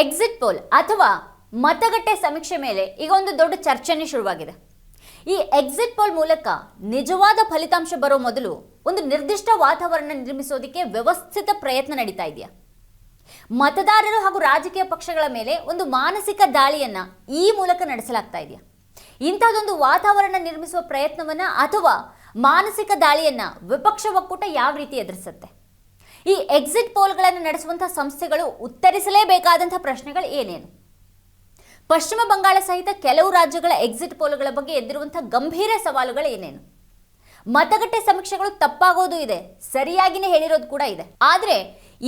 Exit poll ಅಥವಾ ಮತಗಟ್ಟೆ ಸಮೀಕ್ಷೆ ಮೇಲೆ ಈಗ ಒಂದು ದೊಡ್ಡ ಚರ್ಚೆನೇ ಶುರುವಾಗಿದೆ. ಈ ಎಕ್ಸಿಟ್ ಪೋಲ್ ಮೂಲಕ ನಿಜವಾದ ಫಲಿತಾಂಶ ಬರೋ ಮೊದಲು ಒಂದು ನಿರ್ದಿಷ್ಟ ವಾತಾವರಣ ನಿರ್ಮಿಸೋದಕ್ಕೆ ವ್ಯವಸ್ಥಿತ ಪ್ರಯತ್ನ ನಡೀತಾ ಇದೆಯಾ? ಮತದಾರರು ಹಾಗೂ ರಾಜಕೀಯ ಪಕ್ಷಗಳ ಮೇಲೆ ಒಂದು ಮಾನಸಿಕ ದಾಳಿಯನ್ನ ಈ ಮೂಲಕ ನಡೆಸಲಾಗ್ತಾ ಇದೆಯಾ? ಇಂಥದ್ದೊಂದು ವಾತಾವರಣ ನಿರ್ಮಿಸುವ ಪ್ರಯತ್ನವನ್ನ ಅಥವಾ ಮಾನಸಿಕ ದಾಳಿಯನ್ನ ವಿಪಕ್ಷ ಒಕ್ಕೂಟ ಯಾವ ರೀತಿ ಎದುರಿಸುತ್ತೆ? ಈ ಎಕ್ಸಿಟ್ ಪೋಲ್ಗಳನ್ನು ನಡೆಸುವಂತಹ ಸಂಸ್ಥೆಗಳು ಉತ್ತರಿಸಲೇಬೇಕಾದಂತಹ ಪ್ರಶ್ನೆಗಳು ಏನೇನು? ಪಶ್ಚಿಮ ಬಂಗಾಳ ಸಹಿತ ಕೆಲವು ರಾಜ್ಯಗಳ ಎಕ್ಸಿಟ್ ಪೋಲ್ಗಳ ಬಗ್ಗೆ ಎದ್ದಿರುವಂತಹ ಗಂಭೀರ ಸವಾಲುಗಳು ಏನೇನು? ಮತಗಟ್ಟೆ ಸಮೀಕ್ಷೆಗಳು ತಪ್ಪಾಗೋದು ಇದೆ, ಸರಿಯಾಗಿನೇ ಹೇಳಿರೋದು ಕೂಡ ಇದೆ. ಆದರೆ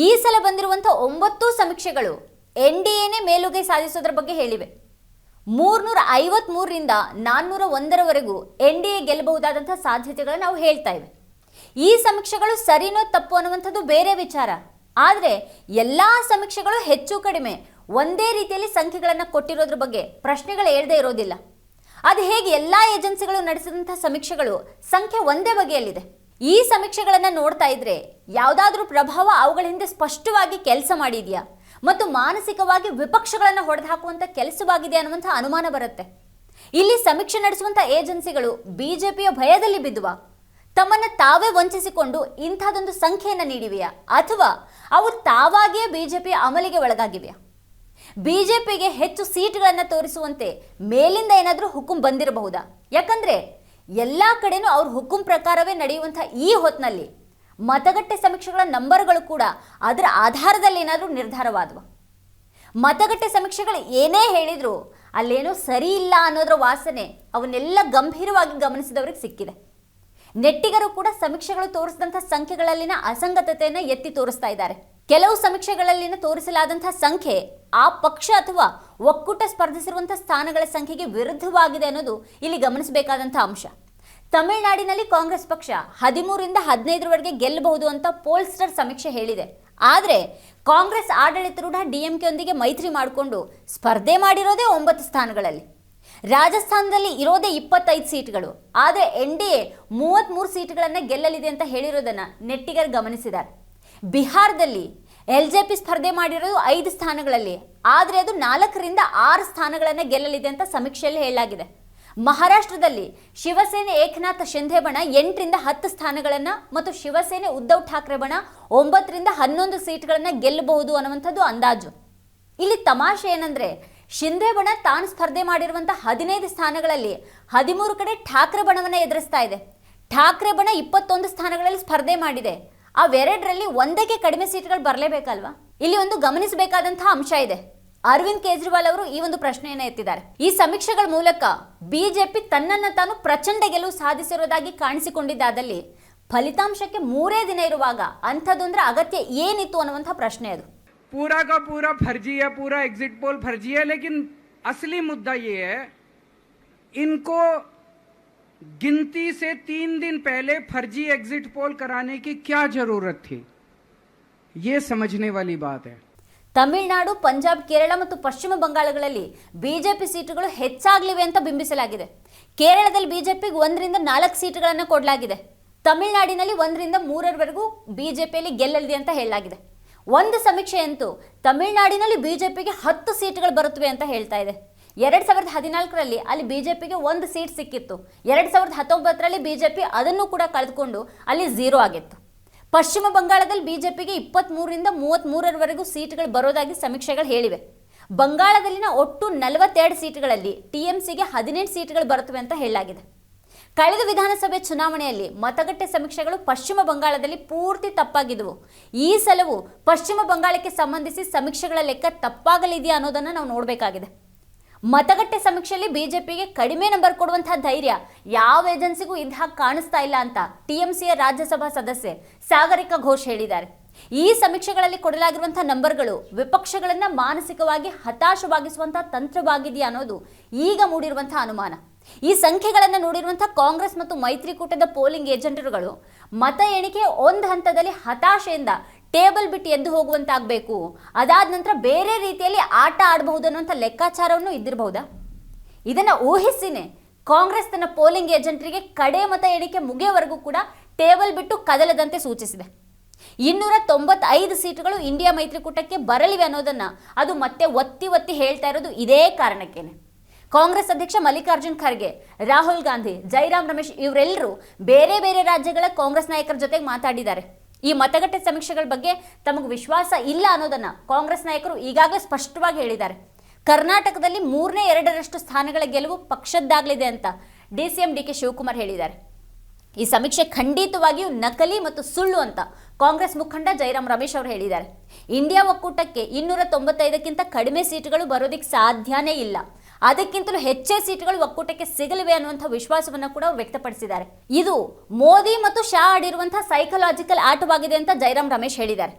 ಈ ಸಲ ಬಂದಿರುವಂತಹ ಒಂಬತ್ತು ಸಮೀಕ್ಷೆಗಳು ಎನ್ ಡಿ ಎನೇ ಮೇಲುಗೈ ಸಾಧಿಸೋದ್ರ ಬಗ್ಗೆ ಹೇಳಿವೆ. ಮೂರ್ನೂರ ಐವತ್ಮೂರರಿಂದ ನಾನ್ನೂರ ಒಂದರವರೆಗೂ ಎನ್ ಡಿ ಎ ಗೆಲ್ಲಬಹುದಾದಂಥ ಸಾಧ್ಯತೆಗಳನ್ನು ನಾವು ಹೇಳ್ತಾ ಇವೆ. ಈ ಸಮೀಕ್ಷೆಗಳು ಸರಿನೋ ತಪ್ಪು ಅನ್ನುವಂಥದ್ದು ಬೇರೆ ವಿಚಾರ. ಆದರೆ ಎಲ್ಲ ಸಮೀಕ್ಷೆಗಳು ಹೆಚ್ಚು ಕಡಿಮೆ. ಒಂದೇ ರೀತಿಯಲ್ಲಿ ಸಂಖ್ಯೆಗಳನ್ನು ಕೊಟ್ಟಿರೋದ್ರ ಬಗ್ಗೆ ಪ್ರಶ್ನೆಗಳು ಏಳದೇ ಇರೋದಿಲ್ಲ. ಅದು ಹೇಗೆ ಎಲ್ಲ ಏಜೆನ್ಸಿಗಳು ನಡೆಸಿದಂಥ ಸಮೀಕ್ಷೆಗಳು ಸಂಖ್ಯೆ ಒಂದೇ ಬಗೆಯಲ್ಲಿದೆ. ಈ ಸಮೀಕ್ಷೆಗಳನ್ನು ನೋಡ್ತಾ ಇದ್ರೆ ಯಾವುದಾದ್ರೂ ಪ್ರಭಾವ ಅವುಗಳ ಹಿಂದೆ ಸ್ಪಷ್ಟವಾಗಿ ಕೆಲಸ ಮಾಡಿದೆಯಾ? ಮತ್ತು ಮಾನಸಿಕವಾಗಿ ವಿಪಕ್ಷಗಳನ್ನು ಹೊಡೆದು ಹಾಕುವಂಥ ಕೆಲಸವಾಗಿದೆ ಅನ್ನುವಂಥ ಅನುಮಾನ ಬರುತ್ತೆ. ಇಲ್ಲಿ ಸಮೀಕ್ಷೆ ನಡೆಸುವಂಥ ಏಜೆನ್ಸಿಗಳು ಬಿಜೆಪಿಯ ಭಯದಲ್ಲಿ ಬಿದ್ದುವ ತಮ್ಮನ್ನು ತಾವೇ ವಂಚಿಸಿಕೊಂಡು ಇಂಥದ್ದೊಂದು ಸಂಖ್ಯೆಯನ್ನು ನೀಡಿವೆಯಾ? ಅಥವಾ ಅವು ತಾವಾಗಿಯೇ ಬಿಜೆಪಿಯ ಅಮಲಿಗೆ ಒಳಗಾಗಿವೆಯಾ? ಬಿಜೆಪಿಗೆ ಹೆಚ್ಚು ಸೀಟ್ಗಳನ್ನು ತೋರಿಸುವಂತೆ ಮೇಲಿಂದ ಏನಾದರೂ ಹುಕುಂ ಬಂದಿರಬಹುದಾ? ಯಾಕಂದ್ರೆ ಎಲ್ಲ ಕಡೆನೂ ಅವ್ರ ಹುಕುಂ ಪ್ರಕಾರವೇ ನಡೆಯುವಂಥ ಈ ಹೊತ್ತಿನಲ್ಲಿ ಮತಗಟ್ಟೆ ಸಮೀಕ್ಷೆಗಳ ನಂಬರ್ಗಳು ಕೂಡ ಅದರ ಆಧಾರದಲ್ಲಿ ಏನಾದರೂ ನಿರ್ಧಾರವಾದವು? ಮತಗಟ್ಟೆ ಸಮೀಕ್ಷೆಗಳು ಏನೇ ಹೇಳಿದರೂ ಅಲ್ಲೇನೋ ಸರಿ ಇಲ್ಲ ಅನ್ನೋದ್ರ ವಾಸನೆ ಅವನ್ನೆಲ್ಲ ಗಂಭೀರವಾಗಿ ಗಮನಿಸಿದವ್ರಿಗೆ ಸಿಕ್ಕಿದೆ. ನೆಟ್ಟಿಗರು ಕೂಡ ಸಮೀಕ್ಷೆಗಳು ತೋರಿಸಿದಂಥ ಸಂಖ್ಯೆಗಳಲ್ಲಿನ ಅಸಂಗತತೆಯನ್ನು ಎತ್ತಿ ತೋರಿಸ್ತಾ ಇದ್ದಾರೆ. ಕೆಲವು ಸಮೀಕ್ಷೆಗಳಲ್ಲಿನ ತೋರಿಸಲಾದಂತಹ ಸಂಖ್ಯೆ ಆ ಪಕ್ಷ ಅಥವಾ ಒಕ್ಕೂಟ ಸ್ಪರ್ಧಿಸಿರುವಂತಹ ಸ್ಥಾನಗಳ ಸಂಖ್ಯೆಗೆ ವಿರುದ್ಧವಾಗಿದೆ ಅನ್ನೋದು ಇಲ್ಲಿ ಗಮನಿಸಬೇಕಾದಂತಹ ಅಂಶ. ತಮಿಳುನಾಡಿನಲ್ಲಿ ಕಾಂಗ್ರೆಸ್ ಪಕ್ಷ ಹದಿಮೂರಿಂದ ಹದಿನೈದರವರೆಗೆ ಗೆಲ್ಲಬಹುದು ಅಂತ ಪೋಲ್ಸ್ಟರ್ ಸಮೀಕ್ಷೆ ಹೇಳಿದೆ. ಆದರೆ ಕಾಂಗ್ರೆಸ್ ಆಡಳಿತರೂಢ ಡಿಎಂಕೆಯೊಂದಿಗೆ ಮೈತ್ರಿ ಮಾಡಿಕೊಂಡು ಸ್ಪರ್ಧೆ ಮಾಡಿರೋದೇ ಒಂಬತ್ತು ಸ್ಥಾನಗಳಲ್ಲಿ. ರಾಜಸ್ಥಾನದಲ್ಲಿ ಇರೋದೇ ಇಪ್ಪತ್ತೈದು ಸೀಟ್ಗಳು. ಆದರೆ ಎನ್ ಡಿ ಎ ಮೂವತ್ತ್ಮೂರು ಸೀಟ್ಗಳನ್ನು ಗೆಲ್ಲಲಿದೆ ಅಂತ ಹೇಳಿರೋದನ್ನು ನೆಟ್ಟಿಗರು ಗಮನಿಸಿದ್ದಾರೆ. ಬಿಹಾರದಲ್ಲಿ ಎಲ್ ಜೆ ಪಿ ಸ್ಪರ್ಧೆ ಮಾಡಿರೋದು ಐದು ಸ್ಥಾನಗಳಲ್ಲಿ, ಆದರೆ ಅದು ನಾಲ್ಕರಿಂದ ಆರು ಸ್ಥಾನಗಳನ್ನು ಗೆಲ್ಲಲಿದೆ ಅಂತ ಸಮೀಕ್ಷೆಯಲ್ಲಿ ಹೇಳಲಾಗಿದೆ. ಮಹಾರಾಷ್ಟ್ರದಲ್ಲಿ ಶಿವಸೇನೆ ಏಕನಾಥ್ ಶಿಂಧೆ ಬಣ ಎಂಟರಿಂದ ಹತ್ತು ಸ್ಥಾನಗಳನ್ನು ಮತ್ತು ಶಿವಸೇನೆ ಉದ್ಧವ್ ಠಾಕ್ರೆ ಬಣ ಒಂಬತ್ತರಿಂದ ಹನ್ನೊಂದು ಸೀಟ್ಗಳನ್ನು ಗೆಲ್ಲಬಹುದು ಅನ್ನುವಂಥದ್ದು ಅಂದಾಜು. ಇಲ್ಲಿ ತಮಾಷೆ ಏನಂದ್ರೆ ಶಿಂಧೆ ಬಣ ತಾನು ಸ್ಪರ್ಧೆ ಮಾಡಿರುವಂಥ ಹದಿನೈದು ಸ್ಥಾನಗಳಲ್ಲಿ ಹದಿಮೂರು ಕಡೆ ಠಾಕ್ರೆ ಬಣವನ್ನು ಎದುರಿಸ್ತಾ ಇದೆ. ಠಾಕ್ರೆ ಬಣ ಇಪ್ಪತ್ತೊಂದು ಸ್ಥಾನಗಳಲ್ಲಿ ಸ್ಪರ್ಧೆ ಮಾಡಿದೆ. ಅವೆರಡರಲ್ಲಿ ಒಂದಕ್ಕೆ ಕಡಿಮೆ ಸೀಟ್ಗಳು ಬರಲೇಬೇಕಲ್ವಾ? ಇಲ್ಲಿ ಒಂದು ಗಮನಿಸಬೇಕಾದಂತಹ ಅಂಶ ಇದೆ. ಅರವಿಂದ್ ಕೇಜ್ರಿವಾಲ್ ಅವರು ಈ ಒಂದು ಪ್ರಶ್ನೆಯನ್ನು ಎತ್ತಿದ್ದಾರೆ. ಈ ಸಮೀಕ್ಷೆಗಳ ಮೂಲಕ ಬಿಜೆಪಿ ತನ್ನನ್ನು ತಾನು ಪ್ರಚಂಡ ಗೆಲುವು ಸಾಧಿಸಿರುವುದಾಗಿ ಕಾಣಿಸಿಕೊಂಡಿದ್ದಾದಲ್ಲಿ ಫಲಿತಾಂಶಕ್ಕೆ ಮೂರೇ ದಿನ ಇರುವಾಗ ಅಂಥದ್ದೊಂದರ ಅಗತ್ಯ ಏನಿತ್ತು ಅನ್ನುವಂಥ ಪ್ರಶ್ನೆ ಅದು. पूरा का पूरा फर्जी है पूरा एग्जिट पोल फर्जी है लेकिन असली मुद्दा ये है इनको गिनती से तीन दिन पहले फर्जी एग्जिट पोल कराने की क्या जरूरत थी ये समझने वाली बात है ತಮಿಳುನಾಡು ಪಂಜಾಬ್ ಕೇರಳ ಮತ್ತು ಪಶ್ಚಿಮ ಬಂಗಾಳಗಳಲ್ಲಿ ಬಿಜೆಪಿ ಸೀಟುಗಳು ಹೆಚ್ಚಾಗಲಿವೆ ಅಂತ ಬಿಂಬಿಸಲಾಗಿದೆ ಕೇರಳದಲ್ಲಿ ಬಿಜೆಪಿಗೆ ಒಂದರಿಂದ ನಾಲ್ಕು ಸೀಟುಗಳನ್ನು ಕೊಡಲಾಗಿದೆ ತಮಿಳುನಾಡಿನಲ್ಲಿ ಒಂದರಿಂದ ಮೂರರವರೆಗೂ ಬಿಜೆಪಿಯಲ್ಲಿ ಗೆಲ್ಲಲಿದೆ ಅಂತ ಹೇಳಲಾಗಿದೆ ಒಂದು ಸಮೀಕ್ಷೆ ಅಂತೂ ತಮಿಳುನಾಡಿನಲ್ಲಿ ಬಿಜೆಪಿಗೆ ಹತ್ತು ಸೀಟ್ಗಳು ಬರುತ್ತವೆ ಅಂತ ಹೇಳ್ತಾ ಇದೆ. ಎರಡು ಸಾವಿರದ ಹದಿನಾಲ್ಕರಲ್ಲಿ ಅಲ್ಲಿ ಬಿಜೆಪಿಗೆ ಒಂದು ಸೀಟ್ ಸಿಕ್ಕಿತ್ತು. ಎರಡು ಸಾವಿರದ ಹತ್ತೊಂಬತ್ತರಲ್ಲಿ ಬಿಜೆಪಿ ಅದನ್ನು ಕೂಡ ಕಳೆದುಕೊಂಡು ಅಲ್ಲಿ ಝೀರೋ ಆಗಿತ್ತು. ಪಶ್ಚಿಮ ಬಂಗಾಳದಲ್ಲಿ ಬಿಜೆಪಿಗೆ ಇಪ್ಪತ್ತ್ಮೂರರಿಂದ ಮೂವತ್ತ್ಮೂರರವರೆಗೂ ಸೀಟ್ಗಳು ಬರೋದಾಗಿ ಸಮೀಕ್ಷೆಗಳು ಹೇಳಿವೆ. ಬಂಗಾಳದಲ್ಲಿನ ಒಟ್ಟು ನಲವತ್ತೆರಡು ಸೀಟ್ಗಳಲ್ಲಿ ಟಿಎಂಸಿಗೆ ಹದಿನೆಂಟು ಸೀಟ್ಗಳು ಬರುತ್ತವೆ ಅಂತ ಹೇಳಲಾಗಿದೆ. ಕಳೆದ ವಿಧಾನಸಭೆ ಚುನಾವಣೆಯಲ್ಲಿ ಮತಗಟ್ಟೆ ಸಮೀಕ್ಷೆಗಳು ಪಶ್ಚಿಮ ಬಂಗಾಳದಲ್ಲಿ ಪೂರ್ತಿ ತಪ್ಪಾಗಿದ್ದವು ಈ ಸಲವು ಪಶ್ಚಿಮ ಬಂಗಾಳಕ್ಕೆ ಸಂಬಂಧಿಸಿ ಸಮೀಕ್ಷೆಗಳ ಲೆಕ್ಕ ತಪ್ಪಾಗಲಿದೆಯಾ ಅನ್ನೋದನ್ನು ನಾವು ನೋಡಬೇಕಾಗಿದೆ. ಮತಗಟ್ಟೆ ಸಮೀಕ್ಷೆಯಲ್ಲಿ ಬಿಜೆಪಿಗೆ ಕಡಿಮೆ ನಂಬರ್ ಕೊಡುವಂತಹ ಧೈರ್ಯ ಯಾವ ಏಜೆನ್ಸಿಗೂ ಇದ್ದ ಹಾಗೆ ಕಾಣಿಸ್ತಾ ಇಲ್ಲ ಅಂತ ಟಿಎಂಸಿಯ ರಾಜ್ಯಸಭಾ ಸದಸ್ಯೆ ಸಾಗರಿಕಾ ಘೋಷ್ ಹೇಳಿದ್ದಾರೆ. ಈ ಸಮೀಕ್ಷೆಗಳಲ್ಲಿ ಕೊಡಲಾಗಿರುವಂತಹ ನಂಬರ್ಗಳು ವಿಪಕ್ಷಗಳನ್ನ ಮಾನಸಿಕವಾಗಿ ಹತಾಶವಾಗಿಸುವಂತಹ ತಂತ್ರವಾಗಿದೆಯಾ ಅನ್ನೋದು ಈಗ ಮೂಡಿರುವಂತಹ ಅನುಮಾನ. ಈ ಸಂಖ್ಯೆಗಳನ್ನು ನೋಡಿರುವಂಥ ಕಾಂಗ್ರೆಸ್ ಮತ್ತು ಮೈತ್ರಿಕೂಟದ ಪೋಲಿಂಗ್ ಏಜೆಂಟರುಗಳು ಮತ ಎಣಿಕೆ ಒಂದು ಹಂತದಲ್ಲಿ ಹತಾಶೆಯಿಂದ ಟೇಬಲ್ ಬಿಟ್ಟು ಎದ್ದು ಹೋಗುವಂತಾಗಬೇಕು. ಅದಾದ ನಂತರ ಬೇರೆ ರೀತಿಯಲ್ಲಿ ಆಟ ಆಡಬಹುದು ಅನ್ನುವಂಥ ಲೆಕ್ಕಾಚಾರವನ್ನು ಇದ್ದಿರಬಹುದಾ? ಇದನ್ನು ಊಹಿಸಿನೇ ಕಾಂಗ್ರೆಸ್ ತನ್ನ ಪೋಲಿಂಗ್ ಏಜೆಂಟರಿಗೆ ಕಡೆ ಮತ ಎಣಿಕೆ ಮುಗಿಯವರೆಗೂ ಕೂಡ ಟೇಬಲ್ ಬಿಟ್ಟು ಕದಲದಂತೆ ಸೂಚಿಸಿದೆ. ಇನ್ನೂರ ತೊಂಬತ್ತೈದು ಸೀಟುಗಳು ಇಂಡಿಯಾ ಮೈತ್ರಿಕೂಟಕ್ಕೆ ಬರಲಿವೆ ಅನ್ನೋದನ್ನ ಅದು ಮತ್ತೆ ಒತ್ತಿ ಒತ್ತಿ ಹೇಳ್ತಾ ಇರೋದು ಇದೇ ಕಾರಣಕ್ಕೇನೆ. ಕಾಂಗ್ರೆಸ್ ಅಧ್ಯಕ್ಷ ಮಲ್ಲಿಕಾರ್ಜುನ್ ಖರ್ಗೆ, ರಾಹುಲ್ ಗಾಂಧಿ, ಜೈರಾಮ್ ರಮೇಶ್ ಇವರೆಲ್ಲರೂ ಬೇರೆ ಬೇರೆ ರಾಜ್ಯಗಳ ಕಾಂಗ್ರೆಸ್ ನಾಯಕರ ಜೊತೆಗೆ ಮಾತಾಡಿದ್ದಾರೆ. ಈ ಮತಗಟ್ಟೆ ಸಮೀಕ್ಷೆಗಳ ಬಗ್ಗೆ ತಮಗೆ ವಿಶ್ವಾಸ ಇಲ್ಲ ಅನ್ನೋದನ್ನ ಕಾಂಗ್ರೆಸ್ ನಾಯಕರು ಈಗಾಗಲೇ ಸ್ಪಷ್ಟವಾಗಿ ಹೇಳಿದ್ದಾರೆ. ಕರ್ನಾಟಕದಲ್ಲಿ ಮೂರನೇ ಎರಡರಷ್ಟು ಸ್ಥಾನಗಳ ಗೆಲುವು ಪಕ್ಷದ್ದಾಗಲಿದೆ ಅಂತ D C M D K Shivakumar ಹೇಳಿದ್ದಾರೆ. ಈ ಸಮೀಕ್ಷೆ ಖಂಡಿತವಾಗಿಯೂ ನಕಲಿ ಮತ್ತು ಸುಳ್ಳು ಅಂತ ಕಾಂಗ್ರೆಸ್ ಮುಖಂಡ ಜೈರಾಮ್ ರಮೇಶ್ ಅವರು ಹೇಳಿದ್ದಾರೆ. ಇಂಡಿಯಾ ಒಕ್ಕೂಟಕ್ಕೆ ಇನ್ನೂರ ತೊಂಬತ್ತೈದಕ್ಕಿಂತ ಕಡಿಮೆ ಸೀಟುಗಳು ಬರೋದಕ್ಕೆ ಸಾಧ್ಯನೇ ಇಲ್ಲ. ಅದಕ್ಕಿಂತಲೂ ಹೆಚ್ಚೇ ಸೀಟುಗಳು ಒಕ್ಕೂಟಕ್ಕೆ ಸಿಗಲಿವೆ ಅನ್ನುವಂಥ ವಿಶ್ವಾಸವನ್ನು ಕೂಡ ವ್ಯಕ್ತಪಡಿಸಿದ್ದಾರೆ. ಇದು ಮೋದಿ ಮತ್ತು ಶಾ ಆಡಿರುವಂತಹ ಸೈಕಲಾಜಿಕಲ್ ಆಟವಾಗಿದೆ ಅಂತ ಜೈರಾಮ್ ರಮೇಶ್ ಹೇಳಿದ್ದಾರೆ.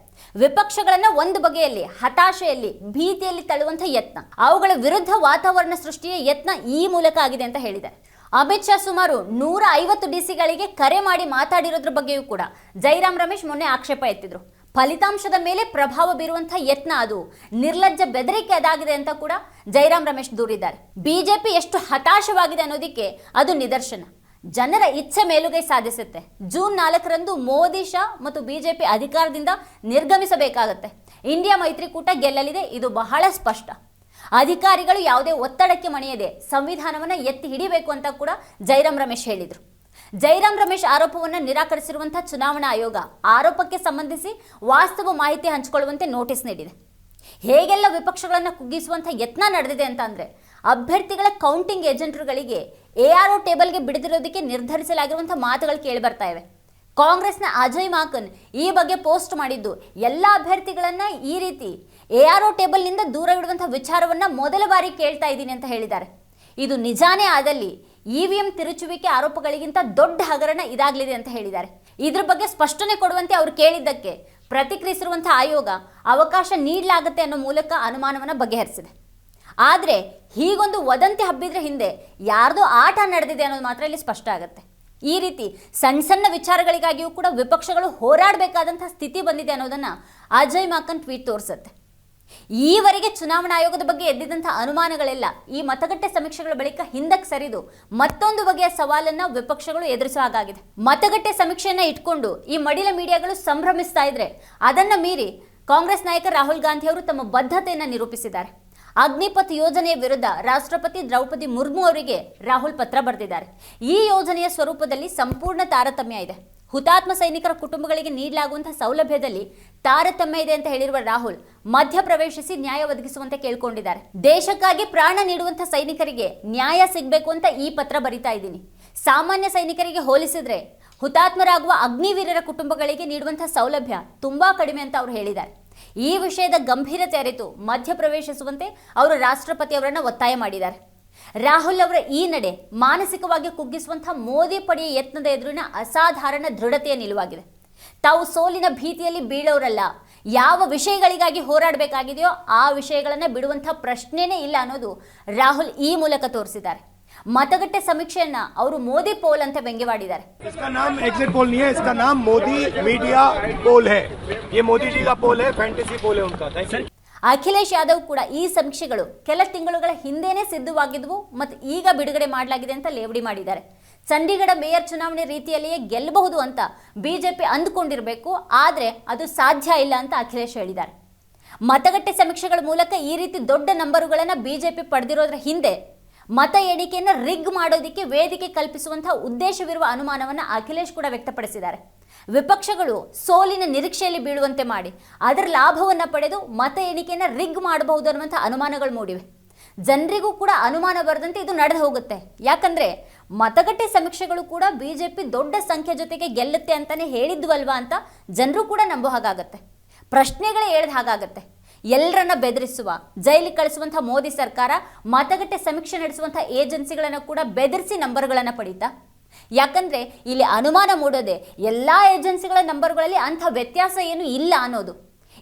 ವಿಪಕ್ಷಗಳನ್ನ ಒಂದು ಬಗೆಯಲ್ಲಿ, ಹತಾಶೆಯಲ್ಲಿ, ಭೀತಿಯಲ್ಲಿ ತಳ್ಳುವಂಥ ಯತ್ನ, ಅವುಗಳ ವಿರುದ್ಧ ವಾತಾವರಣ ಸೃಷ್ಟಿಯ ಯತ್ನ ಈ ಮೂಲಕ ಆಗಿದೆ ಅಂತ ಹೇಳಿದ್ದಾರೆ. ಅಮಿತ್ ಶಾ ಸುಮಾರು ನೂರ ಐವತ್ತು ಡಿಸಿಗಳಿಗೆ ಕರೆ ಮಾಡಿ ಮಾತಾಡಿರೋದ್ರ ಬಗ್ಗೆಯೂ ಕೂಡ ಜೈರಾಮ್ ರಮೇಶ್ ಮೊನ್ನೆ ಆಕ್ಷೇಪ ಎತ್ತಿದ್ರು. ಫಲಿತಾಂಶದ ಮೇಲೆ ಪ್ರಭಾವ ಬೀರುವಂಥ ಯತ್ನ ಅದು. ನಿರ್ಲಜ್ಜ ಬೆದರಿಕೆ ಅದಾಗಿದೆ ಅಂತ ಕೂಡ ಜೈರಾಮ್ ರಮೇಶ್ ದೂರಿದ್ದಾರೆ. ಬಿಜೆಪಿ ಎಷ್ಟು ಹತಾಶವಾಗಿದೆ ಅನ್ನೋದಕ್ಕೆ ಅದು ನಿದರ್ಶನ. ಜನರ ಇಚ್ಛೆ ಮೇಲುಗೈ ಸಾಧಿಸುತ್ತೆ. ಜೂನ್ ನಾಲ್ಕರಂದು ಮೋದಿ ಶಾ ಮತ್ತು ಬಿಜೆಪಿ ಅಧಿಕಾರದಿಂದ ನಿರ್ಗಮಿಸಬೇಕಾಗತ್ತೆ. ಇಂಡಿಯಾ ಮೈತ್ರಿಕೂಟ ಗೆಲ್ಲಲಿದೆ, ಇದು ಬಹಳ ಸ್ಪಷ್ಟ. ಅಧಿಕಾರಿಗಳು ಯಾವುದೇ ಒತ್ತಡಕ್ಕೆ ಮಣಿಯದೆ ಸಂವಿಧಾನವನ್ನು ಎತ್ತಿ ಹಿಡಿಬೇಕು ಅಂತ ಕೂಡ ಜೈರಾಮ್ ರಮೇಶ್ ಹೇಳಿದರು. ಜೈರಾಮ್ ರಮೇಶ್ ಆರೋಪವನ್ನು ನಿರಾಕರಿಸಿರುವಂತಹ ಚುನಾವಣಾ ಆಯೋಗ ಆರೋಪಕ್ಕೆ ಸಂಬಂಧಿಸಿ ವಾಸ್ತವ ಮಾಹಿತಿ ಹಂಚಿಕೊಳ್ಳುವಂತೆ ನೋಟಿಸ್ ನೀಡಿದೆ. ಹೇಗೆಲ್ಲ ವಿಪಕ್ಷಗಳನ್ನು ಕುಗ್ಗಿಸುವಂಥ ಯತ್ನ ನಡೆದಿದೆ ಅಂತ ಅಂದರೆ ಅಭ್ಯರ್ಥಿಗಳ ಕೌಂಟಿಂಗ್ ಏಜೆಂಟ್ರುಗಳಿಗೆ ಎ ಆರ್ ಒ ಟೇಬಲ್ಗೆ ಬಿಡದಿರೋದಕ್ಕೆ ನಿರ್ಧರಿಸಲಾಗಿರುವಂಥ ಮಾತುಗಳು ಕೇಳಿಬರ್ತಾ ಇವೆ. ಕಾಂಗ್ರೆಸ್ನ ಅಜಯ್ ಮಾಕನ್ ಈ ಬಗ್ಗೆ ಪೋಸ್ಟ್ ಮಾಡಿದ್ದು ಎಲ್ಲ ಅಭ್ಯರ್ಥಿಗಳನ್ನ ಈ ರೀತಿ ಎ ಆರ್ ಒ ಟೇಬಲ್ನಿಂದ ದೂರವಿಡುವಂಥ ವಿಚಾರವನ್ನ ಮೊದಲ ಬಾರಿ ಕೇಳ್ತಾ ಇದ್ದೀನಿ ಅಂತ ಹೇಳಿದ್ದಾರೆ. ಇದು ನಿಜಾನೇ ಆದಲ್ಲಿ ಇ ವಿ ಎಂ ತಿರುಚುವಿಕೆ ಆರೋಪಗಳಿಗಿಂತ ದೊಡ್ಡ ಹಗರಣ ಇದಾಗಲಿದೆ ಅಂತ ಹೇಳಿದ್ದಾರೆ. ಇದ್ರ ಬಗ್ಗೆ ಸ್ಪಷ್ಟನೆ ಕೊಡುವಂತೆ ಅವರು ಕೇಳಿದ್ದಕ್ಕೆ ಪ್ರತಿಕ್ರಿಯಿಸಿರುವಂತಹ ಆಯೋಗ ಅವಕಾಶ ನೀಡಲಾಗುತ್ತೆ ಅನ್ನೋ ಮೂಲಕ ಅನುಮಾನವನ್ನು ಬಗೆಹರಿಸಿದೆ. ಆದರೆ ಹೀಗೊಂದು ವದಂತಿ ಹಬ್ಬಿದ್ರೆ ಹಿಂದೆ ಯಾರ್ದೋ ಆಟ ನಡೆದಿದೆ ಅನ್ನೋದು ಮಾತ್ರ ಇಲ್ಲಿ ಸ್ಪಷ್ಟ ಆಗುತ್ತೆ. ಈ ರೀತಿ ಸಣ್ಣ ಸಣ್ಣ ವಿಚಾರಗಳಿಗಾಗಿಯೂ ಕೂಡ ವಿಪಕ್ಷಗಳು ಹೋರಾಡಬೇಕಾದಂತಹ ಸ್ಥಿತಿ ಬಂದಿದೆ ಅನ್ನೋದನ್ನು ಅಜಯ್ ಮಾಕನ್ ಟ್ವೀಟ್ ತೋರಿಸುತ್ತೆ. ಈವರೆಗೆ ಚುನಾವಣಾ ಆಯೋಗದ ಬಗ್ಗೆ ಎದ್ದಿದ್ದಂತಹ ಅನುಮಾನಗಳೆಲ್ಲ. ಈ ಮತಗಟ್ಟೆ ಸಮೀಕ್ಷೆಗಳ ಬಳಿಕ ಹಿಂದಕ್ಕೆ ಸರಿದು ಮತ್ತೊಂದು ಬಗೆಯ ಸವಾಲನ್ನ ವಿಪಕ್ಷಗಳು ಎದುರಿಸುವ ಹಾಗಾಗಿದೆ. ಮತಗಟ್ಟೆ ಸಮೀಕ್ಷೆಯನ್ನ ಇಟ್ಕೊಂಡು ಈ ಮಡಿಲ ಮೀಡಿಯಾಗಳು ಸಂಭ್ರಮಿಸ್ತಾ ಇದ್ರೆ ಅದನ್ನ ಮೀರಿ ಕಾಂಗ್ರೆಸ್ ನಾಯಕ ರಾಹುಲ್ ಗಾಂಧಿ ಅವರು ತಮ್ಮ ಬದ್ಧತೆಯನ್ನು ನಿರೂಪಿಸಿದ್ದಾರೆ. ಅಗ್ನಿಪಥ್ ಯೋಜನೆಯ ವಿರುದ್ಧ ರಾಷ್ಟ್ರಪತಿ ದ್ರೌಪದಿ ಮುರ್ಮು ಅವರಿಗೆ ರಾಹುಲ್ ಪತ್ರ ಬರೆದಿದ್ದಾರೆ. ಈ ಯೋಜನೆಯ ಸ್ವರೂಪದಲ್ಲಿ ಸಂಪೂರ್ಣ ತಾರತಮ್ಯ ಇದೆ. ಹುತಾತ್ಮ ಸೈನಿಕರ ಕುಟುಂಬಗಳಿಗೆ ನೀಡಲಾಗುವಂತಹ ಸೌಲಭ್ಯದಲ್ಲಿ ತಾರತಮ್ಯ ಇದೆ ಅಂತ ಹೇಳಿರುವ ರಾಹುಲ್ ಮಧ್ಯ ಪ್ರವೇಶಿಸಿ ನ್ಯಾಯ ಒದಗಿಸುವಂತೆ ಕೇಳ್ಕೊಂಡಿದ್ದಾರೆ. ದೇಶಕ್ಕಾಗಿ ಪ್ರಾಣ ನೀಡುವಂತಹ ಸೈನಿಕರಿಗೆ ನ್ಯಾಯ ಸಿಗಬೇಕು ಅಂತ ಈ ಪತ್ರ ಬರಿತಾ ಇದ್ದೀನಿ. ಸಾಮಾನ್ಯ ಸೈನಿಕರಿಗೆ ಹೋಲಿಸಿದ್ರೆ ಹುತಾತ್ಮರಾಗುವ ಅಗ್ನಿವೀರರ ಕುಟುಂಬಗಳಿಗೆ ನೀಡುವಂತಹ ಸೌಲಭ್ಯ ತುಂಬಾ ಕಡಿಮೆ ಅಂತ ಅವರು ಹೇಳಿದ್ದಾರೆ. ಈ ವಿಷಯದ ಗಂಭೀರತೆ ಅರಿತು ಮಧ್ಯ ಪ್ರವೇಶಿಸುವಂತೆ ಅವರು ರಾಷ್ಟ್ರಪತಿಯವರನ್ನು ಒತ್ತಾಯ ಮಾಡಿದ್ದಾರೆ. ರಾಹುಲ್ ಅವರ ಈ ನಡೆ ಮಾನಸಿಕವಾಗಿ ಕುಗ್ಗಿಸುವಂತಹ ಮೋದಿ ಪಡೆಯ ಯತ್ನದ ಎದುರಿನ ಅಸಾಧಾರಣ ದೃಢತೆಯ ನಿಲುವಾಗಿದೆ. ತಾವು ಸೋಲಿನ ಭೀತಿಯಲ್ಲಿ ಬೀಳೋರಲ್ಲ, ಯಾವ ವಿಷಯಗಳಿಗಾಗಿ ಹೋರಾಡಬೇಕಾಗಿದೆಯೋ ಆ ವಿಷಯಗಳನ್ನ ಬಿಡುವಂಥ ಪ್ರಶ್ನೆನೇ ಇಲ್ಲ ಅನ್ನೋದು ರಾಹುಲ್ ಈ ಮೂಲಕ ತೋರಿಸಿದ್ದಾರೆ. ಮತಗಟ್ಟೆ ಸಮೀಕ್ಷೆಯನ್ನ ಅವರು ಮೋದಿ ಪೋಲ್ ಅಂತ ವ್ಯಂಗ್ಯವಾಡಿದ್ದಾರೆ. ಮೋದಿ ಮೀಡಿಯಾ ಪೋಲ್ ಹೇ. ಮೋದಿ ಜಿ ಪೋಲ್ ಹೇ ಫ್ಯಾಂಟಸಿ ಪೋಲ್ ಹೇ ಅಖಿಲೇಶ್ ಯಾದವ್ ಕೂಡ ಈ ಸಮೀಕ್ಷೆಗಳು ಕೆಲ ತಿಂಗಳುಗಳ ಹಿಂದೆಯೇ ಸಿದ್ಧವಾಗಿದ್ವು ಮತ್ತು ಈಗ ಬಿಡುಗಡೆ ಮಾಡಲಾಗಿದೆ ಅಂತ ಲೇವಡಿ ಮಾಡಿದ್ದಾರೆ. ಚಂಡೀಗಢ ಮೇಯರ್ ಚುನಾವಣೆ ರೀತಿಯಲ್ಲಿಯೇ ಗೆಲ್ಲಬಹುದು ಅಂತ ಬಿಜೆಪಿ ಅಂದುಕೊಂಡಿರಬೇಕು, ಆದರೆ ಅದು ಸಾಧ್ಯ ಇಲ್ಲ ಅಂತ ಅಖಿಲೇಶ್ ಹೇಳಿದ್ದಾರೆ. ಮತಗಟ್ಟೆ ಸಮೀಕ್ಷೆಗಳ ಮೂಲಕ ಈ ರೀತಿ ದೊಡ್ಡ ನಂಬರುಗಳನ್ನು ಬಿಜೆಪಿ ಪಡೆದಿರೋದ್ರ ಹಿಂದೆ ಮತ ಎಣಿಕೆಯನ್ನು ರಿಗ್ ಮಾಡೋದಕ್ಕೆ ವೇದಿಕೆ ಕಲ್ಪಿಸುವಂತಹ ಉದ್ದೇಶವಿರುವ ಅನುಮಾನವನ್ನು ಅಖಿಲೇಶ್ ಕೂಡ ವ್ಯಕ್ತಪಡಿಸಿದ್ದಾರೆ. ವಿಪಕ್ಷಗಳು ಸೋಲಿನ ನಿರೀಕ್ಷೆಯಲ್ಲಿ ಬೀಳುವಂತೆ ಮಾಡಿ, ಅದರ ಲಾಭವನ್ನು ಪಡೆದು ಮತ ಎಣಿಕೆಯನ್ನು ರಿಗ್ ಮಾಡಬಹುದು ಅನ್ನುವಂಥ ಅನುಮಾನಗಳು ಮೂಡಿವೆ. ಜನರಿಗೂ ಕೂಡ ಅನುಮಾನ ಬರದಂತೆ ಇದು ನಡೆದು ಹೋಗುತ್ತೆ. ಯಾಕಂದ್ರೆ ಮತಗಟ್ಟೆ ಸಮೀಕ್ಷೆಗಳು ಕೂಡ ಬಿಜೆಪಿ ದೊಡ್ಡ ಸಂಖ್ಯೆ ಜೊತೆಗೆ ಗೆಲ್ಲುತ್ತೆ ಅಂತಲೇ ಹೇಳಿದ್ವಲ್ವಾ ಅಂತ ಜನರು ಕೂಡ ನಂಬೋ ಹಾಗಾಗತ್ತೆ. ಪ್ರಶ್ನೆಗಳೇ ಹೇಳ್ದ ಹಾಗಾಗತ್ತೆ. ಎಲ್ಲರನ್ನ ಬೆದರಿಸುವ, ಜೈಲಿಗೆ ಕಳಿಸುವಂಥ ಮೋದಿ ಸರ್ಕಾರ, ಮತಗಟ್ಟೆ ಸಮೀಕ್ಷೆ ನಡೆಸುವಂಥ ಏಜೆನ್ಸಿಗಳನ್ನು ಕೂಡ ಬೆದರಿಸಿ ನಂಬರ್ಗಳನ್ನು ಪಡೀತಾ? ಯಾಕಂದ್ರೆ ಇಲ್ಲಿ ಅನುಮಾನ ಮೂಡೋದೆ ಎಲ್ಲ ಏಜೆನ್ಸಿಗಳ ನಂಬರ್ಗಳಲ್ಲಿ ಅಂಥ ವ್ಯತ್ಯಾಸ ಏನು ಇಲ್ಲ ಅನ್ನೋದು.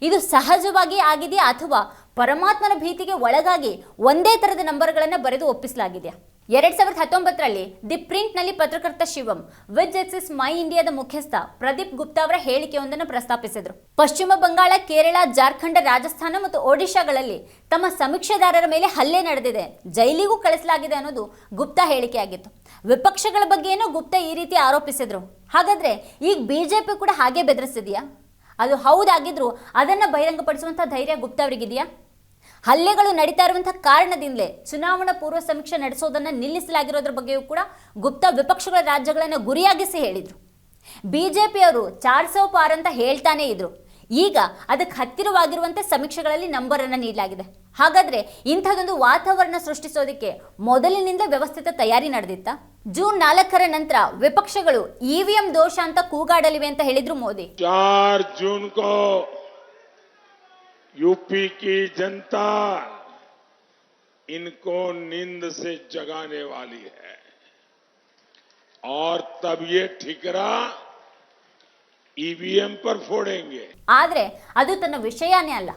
ಇದು ಸಹಜವಾಗಿ ಆಗಿದೆಯಾ ಅಥವಾ ಪರಮಾತ್ಮನ ಭೀತಿಗೆ ಒಳಗಾಗಿ ಒಂದೇ ಥರದ ನಂಬರ್ಗಳನ್ನು ಬರೆದು ಒಪ್ಪಿಸಲಾಗಿದೆಯಾ? ಎರಡ್ ಸಾವಿರದ ಹತ್ತೊಂಬತ್ತರಲ್ಲಿ ದಿ ಪ್ರಿಂಟ್ನಲ್ಲಿ ಪತ್ರಕರ್ತ ಶಿವಂ, ವಿಜ್ ಎಕ್ಸಿಸ್ ಮೈ ಇಂಡಿಯಾದ ಮುಖ್ಯಸ್ಥ ಪ್ರದೀಪ್ ಗುಪ್ತಾ ಅವರ ಹೇಳಿಕೆಯೊಂದನ್ನು ಪ್ರಸ್ತಾಪಿಸಿದರು. ಪಶ್ಚಿಮ ಬಂಗಾಳ, ಕೇರಳ, ಜಾರ್ಖಂಡ್, ರಾಜಸ್ಥಾನ ಮತ್ತು ಒಡಿಶಾಗಳಲ್ಲಿ ತಮ್ಮ ಸಮೀಕ್ಷೆದಾರರ ಮೇಲೆ ಹಲ್ಲೆ ನಡೆದಿದೆ. ಜೈಲಿಗೂ ಕಳಿಸಲಾಗಿದೆ ಅನ್ನೋದು ಗುಪ್ತಾ ಹೇಳಿಕೆಯಾಗಿತ್ತು. ವಿಪಕ್ಷಗಳ ಬಗ್ಗೆ ಏನೋ ಗುಪ್ತಾ ಈ ರೀತಿ ಆರೋಪಿಸಿದ್ರು. ಹಾಗಾದ್ರೆ ಈಗ ಬಿಜೆಪಿ ಕೂಡ ಹಾಗೆ ಬೆದರಿಸಿದೆಯಾ? ಅದು ಹೌದಾಗಿದ್ರು ಅದನ್ನು ಬಹಿರಂಗಪಡಿಸುವಂಥ ಧೈರ್ಯ ಗುಪ್ತಾ ಅವರಿಗಿದೆಯಾ? ಹಲ್ಲೆಗಳು ನಡೀತಾ ಇರುವಂತಹ ಕಾರಣದಿಂದಲೇ ಚುನಾವಣಾ ಪೂರ್ವ ಸಮೀಕ್ಷೆ ನಡೆಸೋದನ್ನ ನಿಲ್ಲಿಸಲಾಗಿರೋದ್ರ ಬಗ್ಗೆಯೂ ಕೂಡ ಗುಪ್ತಾ ವಿಪಕ್ಷಗಳ ರಾಜ್ಯಗಳನ್ನ ಗುರಿಯಾಗಿಸಿ ಹೇಳಿದರು. ಬಿಜೆಪಿಯವರು ಚಾರ್ಸೋ ಪಾರ್ ಅಂತ ಹೇಳ್ತಾನೇ ಇದ್ರು. ಈಗ ಅದಕ್ಕೆ ಹತ್ತಿರವಾಗಿರುವಂತೆ ಸಮೀಕ್ಷೆಗಳಲ್ಲಿ ನಂಬರನ್ನು ನೀಡಲಾಗಿದೆ. ಹಾಗಾದ್ರೆ ಇಂಥದೊಂದು ವಾತಾವರಣ ಸೃಷ್ಟಿಸೋದಕ್ಕೆ ಮೊದಲಿನಿಂದ ವ್ಯವಸ್ಥಿತ ತಯಾರಿ ನಡೆದಿತ್ತ? ಜೂನ್ ನಾಲ್ಕರ ನಂತರ ವಿಪಕ್ಷಗಳು ಇವಿಎಂ ದೋಷ ಅಂತ ಕೂಗಾಡಲಿವೆ ಅಂತ ಹೇಳಿದ್ರು ಮೋದಿ. यूपी की जनता इनको नींद से जगाने वाली है और तब ये ठिकरा ईवीएम पर फोड़ेंगे ಆದರೆ ಅದು ತನ್ನ ವಿಷಯನೇ ಅಲ್ಲ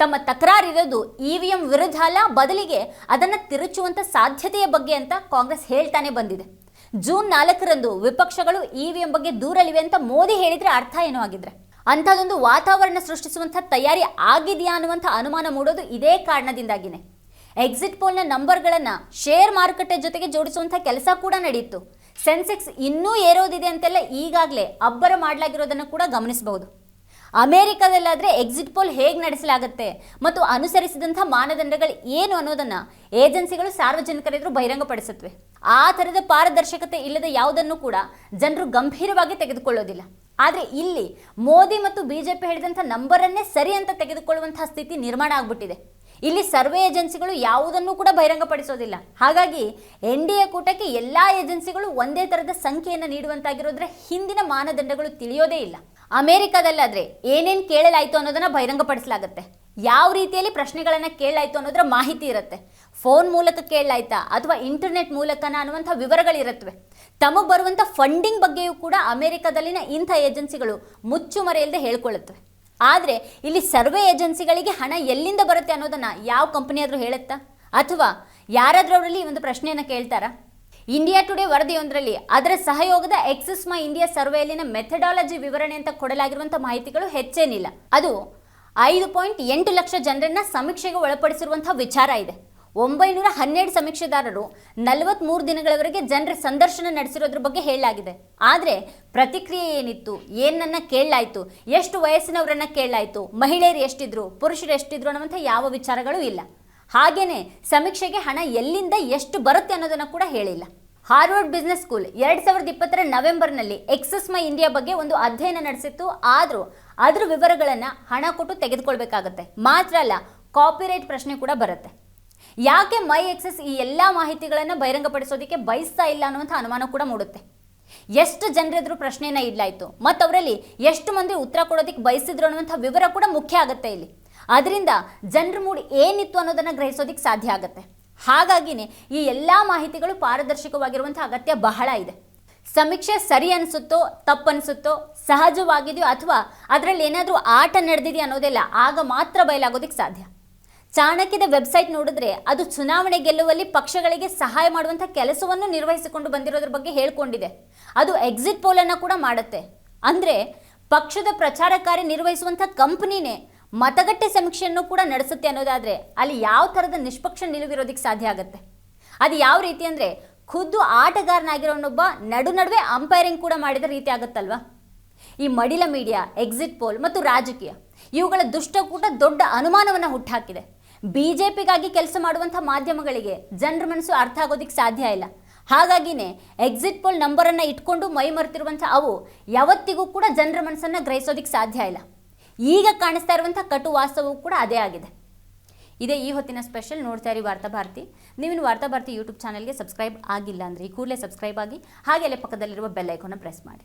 ತಮ್ಮ ತಕರಾರಿರೋದು ಇವಿಎಂ ವಿರುದ್ಧ ಅಲ್ಲ ಬದಲಿಗೆ ಅದನ್ನು ತಿರುಚುವಂತ ಸಾಧ್ಯತೆಯ ಬಗ್ಗೆ ಅಂತ ಕಾಂಗ್ರೆಸ್ ಹೇಳ್ತಾನೆ ಬಂದಿದೆ ಜೂನ್ ನಾಲ್ಕರಂದು ವಿಪಕ್ಷಗಳು ಇವಿಎಂ ಬಗ್ಗೆ ದೂರಲಿವೆ ಅಂತ ಮೋದಿ ಹೇಳಿದ್ರೆ ಅರ್ಥ ಏನೋ ಆಗಿದ್ರೆ ಅಂಥದ್ದೊಂದು ವಾತಾವರಣ ಸೃಷ್ಟಿಸುವಂಥ ತಯಾರಿ ಆಗಿದೆಯಾ ಅನ್ನುವಂಥ ಅನುಮಾನ ಮೂಡೋದು ಇದೇ ಕಾರಣದಿಂದಾಗಿನೇ. ಎಕ್ಸಿಟ್ ಪೋಲ್ನ ನಂಬರ್ಗಳನ್ನು ಶೇರ್ ಮಾರುಕಟ್ಟೆ ಜೊತೆಗೆ ಜೋಡಿಸುವಂಥ ಕೆಲಸ ಕೂಡ ನಡೆಯಿತು ಸೆನ್ಸೆಕ್ಸ್ ಇನ್ನೂ ಏರೋದಿದೆ ಅಂತೆಲ್ಲ ಈಗಾಗಲೇ ಅಬ್ಬರ ಮಾಡಲಾಗಿರೋದನ್ನು ಕೂಡ ಗಮನಿಸಬಹುದು. ಅಮೆರಿಕದಲ್ಲಾದರೆ ಎಕ್ಸಿಟ್ ಪೋಲ್ ಹೇಗೆ ನಡೆಸಲಾಗುತ್ತೆ ಮತ್ತು ಅನುಸರಿಸಿದಂಥ ಮಾನದಂಡಗಳು ಏನು ಅನ್ನೋದನ್ನು ಏಜೆನ್ಸಿಗಳು ಸಾರ್ವಜನಿಕರೆದುರು ಬಹಿರಂಗಪಡಿಸುತ್ತವೆ ಆ ಥರದ ಪಾರದರ್ಶಕತೆ ಇಲ್ಲದ ಯಾವುದನ್ನು ಕೂಡ ಜನರು ಗಂಭೀರವಾಗಿ ತೆಗೆದುಕೊಳ್ಳೋದಿಲ್ಲ. ಆದರೆ ಇಲ್ಲಿ ಮೋದಿ ಮತ್ತು ಬಿ ಜೆ ಪಿ ಹೇಳಿದಂಥ ನಂಬರನ್ನೇ ಸರಿ ಅಂತ ತೆಗೆದುಕೊಳ್ಳುವಂಥ ಸ್ಥಿತಿ ನಿರ್ಮಾಣ ಆಗ್ಬಿಟ್ಟಿದೆ. ಇಲ್ಲಿ ಸರ್ವೆ ಏಜೆನ್ಸಿಗಳು ಯಾವುದನ್ನು ಕೂಡ ಬಹಿರಂಗಪಡಿಸೋದಿಲ್ಲ. ಹಾಗಾಗಿ ಎನ್ ಡಿ ಎ ಕೂಟಕ್ಕೆ ಎಲ್ಲ ಏಜೆನ್ಸಿಗಳು ಒಂದೇ ಥರದ ಸಂಖ್ಯೆಯನ್ನು ನೀಡುವಂತಾಗಿರೋದ್ರ ಹಿಂದಿನ ಮಾನದಂಡಗಳು ತಿಳಿಯೋದೇ ಇಲ್ಲ. ಅಮೆರಿಕದಲ್ಲಾದ್ರೆ ಏನೇನು ಕೇಳಲಾಯಿತು ಅನ್ನೋದನ್ನ ಬಹಿರಂಗಪಡಿಸಲಾಗುತ್ತೆ. ಯಾವ ರೀತಿಯಲ್ಲಿ ಪ್ರಶ್ನೆಗಳನ್ನು ಕೇಳಲಾಯಿತು ಅನ್ನೋದರ ಮಾಹಿತಿ ಇರುತ್ತೆ. ಫೋನ್ ಮೂಲಕ ಕೇಳಲಾಯ್ತಾ ಅಥವಾ ಇಂಟರ್ನೆಟ್ ಮೂಲಕನ ಅನ್ನುವಂಥ ವಿವರಗಳಿರುತ್ತವೆ ತಮಗೆ ಬರುವಂಥ ಫಂಡಿಂಗ್ ಬಗ್ಗೆಯೂ ಕೂಡ ಅಮೆರಿಕದಲ್ಲಿನ ಇಂಥ ಏಜೆನ್ಸಿಗಳು ಮುಚ್ಚುಮರೆಯಲ್ಲದೆ ಹೇಳ್ಕೊಳ್ಳುತ್ತವೆ ಆದರೆ ಇಲ್ಲಿ ಸರ್ವೆ ಏಜೆನ್ಸಿಗಳಿಗೆ ಹಣ ಎಲ್ಲಿಂದ ಬರುತ್ತೆ ಅನ್ನೋದನ್ನ ಯಾವ ಕಂಪ್ನಿಯಾದರೂ ಹೇಳುತ್ತಾ? ಅಥವಾ ಯಾರಾದರೂ ಅವರಲ್ಲಿ ಒಂದು ಪ್ರಶ್ನೆಯನ್ನು ಕೇಳ್ತಾರಾ? ಇಂಡಿಯಾ ಟುಡೇ ವರದಿಯೊಂದರಲ್ಲಿ, ಅದರ ಸಹಯೋಗದ ಎಕ್ಸಿಸ್ ಮೈ ಇಂಡಿಯಾ ಸರ್ವೆಯಲ್ಲಿನ ಮೆಥಡಾಲಜಿ ವಿವರಣೆ ಅಂತ ಕೊಡಲಾಗಿರುವಂತಹ ಮಾಹಿತಿಗಳು ಹೆಚ್ಚೇನಿಲ್ಲ. ಅದು ಐದು ಪಾಯಿಂಟ್ ಎಂಟು ಲಕ್ಷ ಜನರನ್ನ ಸಮೀಕ್ಷೆಗೆ ಒಳಪಡಿಸಿರುವಂತಹ ವಿಚಾರ ಇದೆ. ಒಂಬೈನೂರ ಹನ್ನೆರಡು ಸಮೀಕ್ಷೆದಾರರು ನಲವತ್ಮೂರು ದಿನಗಳವರೆಗೆ ಜನರ ಸಂದರ್ಶನ ನಡೆಸಿರೋದ್ರ ಬಗ್ಗೆ ಹೇಳಲಾಗಿದೆ. ಆದರೆ ಪ್ರತಿಕ್ರಿಯೆ ಏನಿತ್ತು? ಏನನ್ನ ಕೇಳಲಾಯಿತು? ಎಷ್ಟು ವಯಸ್ಸಿನವರನ್ನ ಕೇಳಲಾಯಿತು? ಮಹಿಳೆಯರು ಎಷ್ಟಿದ್ರು? ಪುರುಷರು ಎಷ್ಟಿದ್ರು ಅನ್ನುವಂಥ ಯಾವ ವಿಚಾರಗಳು ಇಲ್ಲ. ಹಾಗೇನೆ ಸಮೀಕ್ಷೆಗೆ ಹಣ ಎಲ್ಲಿಂದ ಎಷ್ಟು ಬರುತ್ತೆ ಅನ್ನೋದನ್ನ ಕೂಡ ಹೇಳಿಲ್ಲ. ಹಾರ್ವರ್ಡ್ ಬಿಸ್ನೆಸ್ ಸ್ಕೂಲ್ ಎರಡ್ ಸಾವಿರದ ಇಪ್ಪತ್ತರ ನವೆಂಬರ್ನಲ್ಲಿ ಎಕ್ಸಸ್ ಮೈ ಇಂಡಿಯಾ ಬಗ್ಗೆ ಒಂದು ಅಧ್ಯಯನ ನಡೆಸಿತ್ತು. ಆದರೂ ಅದರ ವಿವರಗಳನ್ನು ಹಣ ಕೊಟ್ಟು ತೆಗೆದುಕೊಳ್ಬೇಕಾಗತ್ತೆ. ಮಾತ್ರ ಅಲ್ಲ, ಕಾಪಿರೈಟ್ ಪ್ರಶ್ನೆ ಕೂಡ ಬರುತ್ತೆ. ಯಾಕೆ ಮೈ ಎಕ್ಸಸ್ ಈ ಎಲ್ಲ ಮಾಹಿತಿಗಳನ್ನು ಬಹಿರಂಗಪಡಿಸೋದಕ್ಕೆ ಬಯಸ್ತಾ ಇಲ್ಲ ಅನ್ನುವಂಥ ಅನುಮಾನ ಕೂಡ ಮೂಡುತ್ತೆ. ಎಷ್ಟು ಜನರೆದುರು ಪ್ರಶ್ನೆಯನ್ನ ಇಡ್ಲಾಯ್ತು. ಮತ್ತು ಅವರಲ್ಲಿ ಎಷ್ಟು ಮಂದಿ ಉತ್ತರ ಕೊಡೋದಕ್ಕೆ ಬಯಸಿದ್ರು ಅನ್ನುವಂಥ ವಿವರ ಕೂಡ ಮುಖ್ಯ ಆಗುತ್ತೆ ಇಲ್ಲಿ. ಅದರಿಂದ ಜನರ ಮೂಡ್ ಏನಿತ್ತು ಅನ್ನೋದನ್ನು ಗ್ರಹಿಸೋದಕ್ಕೆ ಸಾಧ್ಯ ಆಗುತ್ತೆ. ಹಾಗಾಗಿನೇ ಈ ಎಲ್ಲ ಮಾಹಿತಿಗಳು ಪಾರದರ್ಶಕವಾಗಿರುವಂಥ ಅಗತ್ಯ ಬಹಳ ಇದೆ. ಸಮೀಕ್ಷೆ ಸರಿ ಅನಿಸುತ್ತೋ, ತಪ್ಪು ಅನಿಸುತ್ತೋ, ಸಹಜವಾಗಿದೆಯೋ ಅಥವಾ ಅದರಲ್ಲಿ ಏನಾದರೂ ಆಟ ನಡೆದಿದೆಯಾ ಅನ್ನೋದೆಲ್ಲ ಆಗ ಮಾತ್ರ ಬಯಲಾಗೋದಕ್ಕೆ ಸಾಧ್ಯ. ಚಾಣಕ್ಯದ ವೆಬ್ಸೈಟ್ ನೋಡಿದ್ರೆ ಅದು ಚುನಾವಣೆ ಗೆಲ್ಲುವಲ್ಲಿ ಪಕ್ಷಗಳಿಗೆ ಸಹಾಯ ಮಾಡುವಂಥ ಕೆಲಸವನ್ನು ನಿರ್ವಹಿಸಿಕೊಂಡು ಬಂದಿರೋದ್ರ ಬಗ್ಗೆ ಹೇಳ್ಕೊಂಡಿದೆ. ಅದು ಎಕ್ಸಿಟ್ ಪೋಲನ್ನು ಕೂಡ ಮಾಡುತ್ತೆ. ಅಂದರೆ ಪಕ್ಷದ ಪ್ರಚಾರ ಕಾರ್ಯ ನಿರ್ವಹಿಸುವಂಥ ಕಂಪನಿನೇ ಮತಗಟ್ಟೆ ಸಮೀಕ್ಷೆಯನ್ನು ಕೂಡ ನಡೆಸುತ್ತೆ ಅನ್ನೋದಾದರೆ ಅಲ್ಲಿ ಯಾವ ಥರದ ನಿಷ್ಪಕ್ಷ ನಿಲುವಿರೋದಕ್ಕೆ ಸಾಧ್ಯ ಆಗುತ್ತೆ? ಅದು ಯಾವ ರೀತಿ ಅಂದರೆ ಖುದ್ದು ಆಟಗಾರನಾಗಿರೋನೊಬ್ಬ ನಡು ನಡುವೆ ಅಂಪೈರಿಂಗ್ ಕೂಡ ಮಾಡಿದ ರೀತಿ ಆಗುತ್ತಲ್ವಾ? ಈ ಮಡಿಲ ಮೀಡಿಯಾ ಎಕ್ಸಿಟ್ ಪೋಲ್ ಮತ್ತು ರಾಜಕೀಯ, ಇವುಗಳ ದುಷ್ಟಕೂಟ ದೊಡ್ಡ ಅನುಮಾನವನ್ನು ಹುಟ್ಟುಹಾಕಿದೆ ಬಿಜೆಪಿಗಾಗಿ ಕೆಲಸ ಮಾಡುವಂಥ ಮಾಧ್ಯಮಗಳಿಗೆ ಜನರ ಮನಸ್ಸು ಅರ್ಥ ಆಗೋದಕ್ಕೆ ಸಾಧ್ಯ ಇಲ್ಲ. ಹಾಗಾಗಿನೇ ಎಕ್ಸಿಟ್ ಪೋಲ್ ನಂಬರನ್ನು ಇಟ್ಕೊಂಡು ಮೈ ಮರೆತಿರುವಂಥ ಅವು ಯಾವತ್ತಿಗೂ ಕೂಡ ಜನರ ಮನಸ್ಸನ್ನು ಗ್ರಹಿಸೋದಕ್ಕೆ ಸಾಧ್ಯ ಇಲ್ಲ. ಈಗ ಕಾಣಿಸ್ತಾ ಇರುವಂಥ ಕಟು ವಾಸ್ತವವು ಕೂಡ ಅದೇ ಆಗಿದೆ. ಇದೇ ಈ ಹೊತ್ತಿನ ಸ್ಪೆಷಲ್ ನೋಡ್ತಾ ಇರಿ ವಾರ್ತಾ ಭಾರತಿ. ವಾರ್ತಾಭಾರತಿ ವಾರ್ತಾ ಭಾರತಿ ಯೂಟ್ಯೂಬ್ ಚಾನಲ್ಗೆ ಸಬ್ಸ್ಕ್ರೈಬ್ ಆಗಿಲ್ಲ ಅಂದರೆ ಈ ಕೂಡಲೇ ಸಬ್ಸ್ಕ್ರೈಬ್ ಆಗಿ ಹಾಗೆ ಅಲ್ಲೇ ಪಕ್ಕದಲ್ಲಿರುವ ಬೆಲ್ ಐಕೋನ ಪ್ರೆಸ್ ಮಾಡಿ.